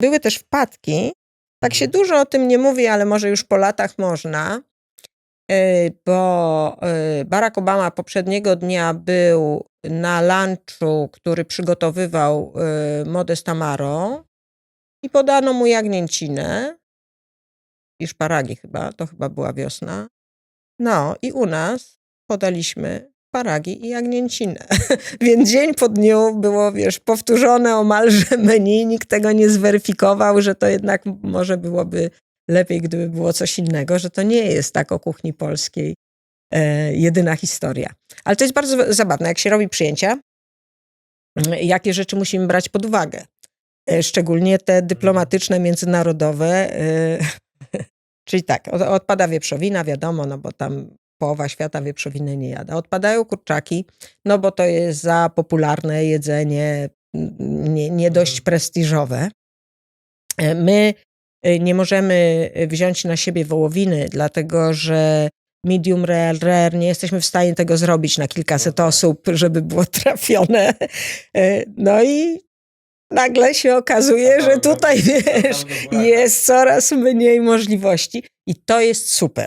były też wpadki. Tak się dużo o tym nie mówi, ale może już po latach można, y, bo y, Barack Obama poprzedniego dnia był na lunchu, który przygotowywał y, Modest Amaro i podano mu jagnięcinę i szparagi chyba, to chyba była wiosna. No i u nas podaliśmy szparagi i jagnięcinę. Więc dzień po dniu było, wiesz, powtórzone omalże menu, nikt tego nie zweryfikował, że to jednak może byłoby lepiej, gdyby było coś innego, że to nie jest tak o kuchni polskiej e, jedyna historia. Ale to jest bardzo zabawne, jak się robi przyjęcia, jakie rzeczy musimy brać pod uwagę. E, szczególnie te dyplomatyczne, międzynarodowe. e, Czyli tak, od- odpada wieprzowina, wiadomo, no bo tam połowa świata wieprzowiny nie jada. Odpadają kurczaki, no bo to jest za popularne jedzenie, mm, nie, nie dość Mhm. prestiżowe. E, My e, nie możemy wziąć na siebie wołowiny, dlatego że medium rare, rare, nie jesteśmy w stanie tego zrobić na kilkaset No tak. osób, żeby było trafione. E, No i nagle się okazuje, że tutaj, wiesz, jest coraz mniej możliwości i to jest super.